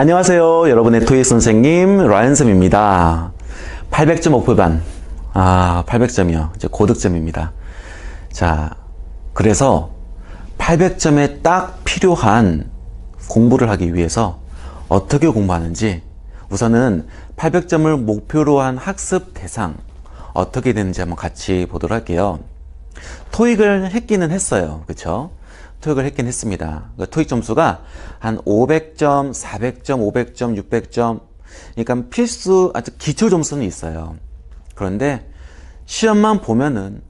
안녕하세요. 여러분의 토익 선생님 라이언쌤입니다. 800점 목표반. 아, 800점이요. 이제 고득점입니다. 자, 그래서 800점에 딱 필요한 공부를 하기 위해서 어떻게 공부하는지 우선은 800점을 목표로 한 학습 대상 어떻게 되는지 한번 같이 보도록 할게요. 토익을 했기는 했어요. 그쵸? 토익을 했긴 했습니다. 그 토익 점수가 한 500점, 400점, 500점, 600점. 그러니까 필수, 아주 기초 점수는 있어요. 그런데 시험만 보면은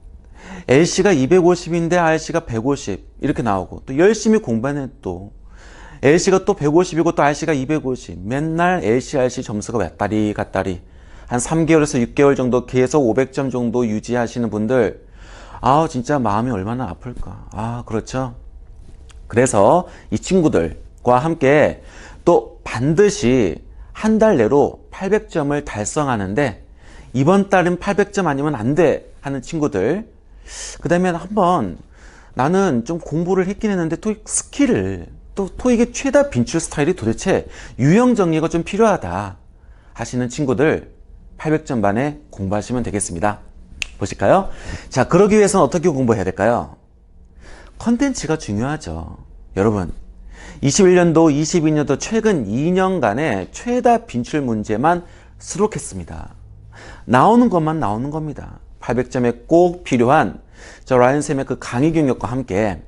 LC가 250인데 RC가 150 이렇게 나오고 또 열심히 공부하는 또 LC가 또 150이고 또 RC가 250 맨날 LC, RC 점수가 왔다리 갔다리 한 3개월에서 6개월 정도 계속 500점 정도 유지하시는 분들 아 진짜 마음이 얼마나 아플까 아 그렇죠 그래서 이 친구들과 함께 또 반드시 한 달 내로 800점을 달성하는데 이번 달은 800점 아니면 안 돼 하는 친구들 그 다음에 한번 나는 좀 공부를 했긴 했는데 토익 스킬을 또 토익의 최다 빈출 스타일이 도대체 유형 정리가 좀 필요하다 하시는 친구들 800점 반에 공부하시면 되겠습니다. 보실까요? 자, 그러기 위해서는 어떻게 공부해야 될까요? 컨텐츠가 중요하죠. 여러분, 21년도, 22년도 최근 2년간의 최다 빈출 문제만 수록했습니다. 나오는 것만 나오는 겁니다. 800점에 꼭 필요한 저 라이언쌤의 그 강의 경력과 함께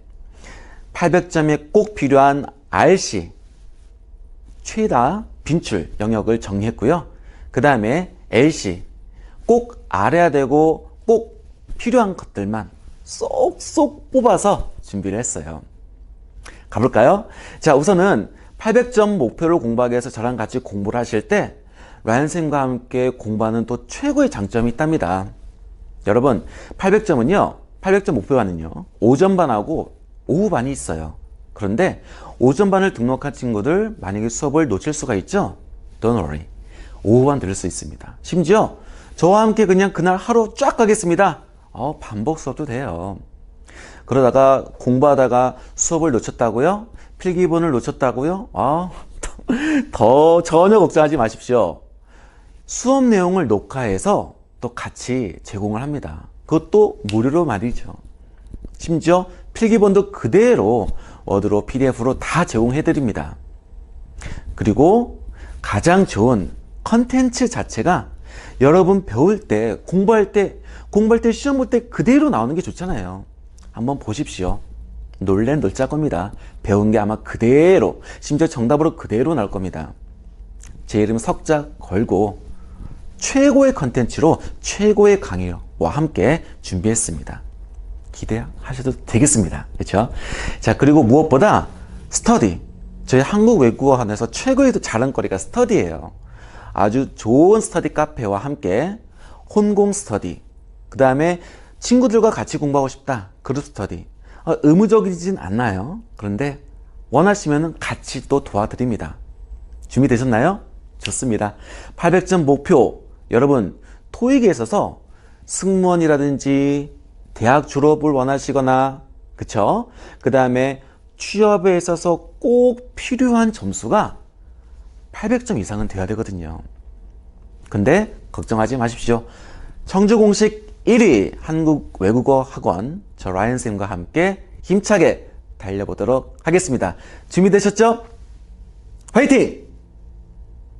800점에 꼭 필요한 RC 최다 빈출 영역을 정리했고요. 그 다음에 LC 꼭 알아야 되고 꼭 필요한 것들만 쏙쏙 뽑아서 준비를 했어요. 가볼까요? 자, 우선은 800점 목표를 공부하기 위해서 저랑 같이 공부를 하실 때 라이언 쌤과 함께 공부하는 또 최고의 장점이 있답니다. 여러분, 800점은요, 800점 목표반은요, 오전 반하고 오후 반이 있어요. 그런데 오전 반을 등록한 친구들 만약에 수업을 놓칠 수가 있죠? Don't worry. 오후 반 들을 수 있습니다. 심지어 저와 함께 그냥 그날 하루 쫙 가겠습니다. 어, 반복 수업도 돼요. 그러다가 공부하다가 수업을 놓쳤다고요? 필기본을 놓쳤다고요? 아, 더 전혀 걱정하지 마십시오. 수업 내용을 녹화해서 또 같이 제공을 합니다. 그것도 무료로 말이죠. 심지어 필기본도 그대로 워드로 PDF로 다 제공해 드립니다. 그리고 가장 좋은 컨텐츠 자체가 여러분 배울 때, 공부할 때, 공부할 때, 시험 볼 때 그대로 나오는 게 좋잖아요. 한번 보십시오. 놀랜 놀자 겁니다. 배운 게 아마 그대로, 심지어 정답으로 그대로 나올 겁니다. 제 이름 석자 걸고 최고의 컨텐츠로 최고의 강의와 함께 준비했습니다. 기대하셔도 되겠습니다. 그렇죠? 자, 그리고 무엇보다 스터디. 저희 한국 외국어학원에서 최고의 자랑거리가 스터디예요. 아주 좋은 스터디 카페와 함께 혼공 스터디. 그 다음에 친구들과 같이 공부하고 싶다. 그룹 스터디. 어, 의무적이진 않나요? 그런데 원하시면 같이 또 도와드립니다. 준비되셨나요? 좋습니다. 800점 목표. 여러분, 토익에 있어서 승무원이라든지 대학 졸업을 원하시거나, 그쵸? 그 다음에 취업에 있어서 꼭 필요한 점수가 800점 이상은 돼야 되거든요. 근데 걱정하지 마십시오. 청주 공식 1위 한국 외국어 학원 저 라이언 쌤과 함께 힘차게 달려보도록 하겠습니다. 준비되셨죠? 화이팅!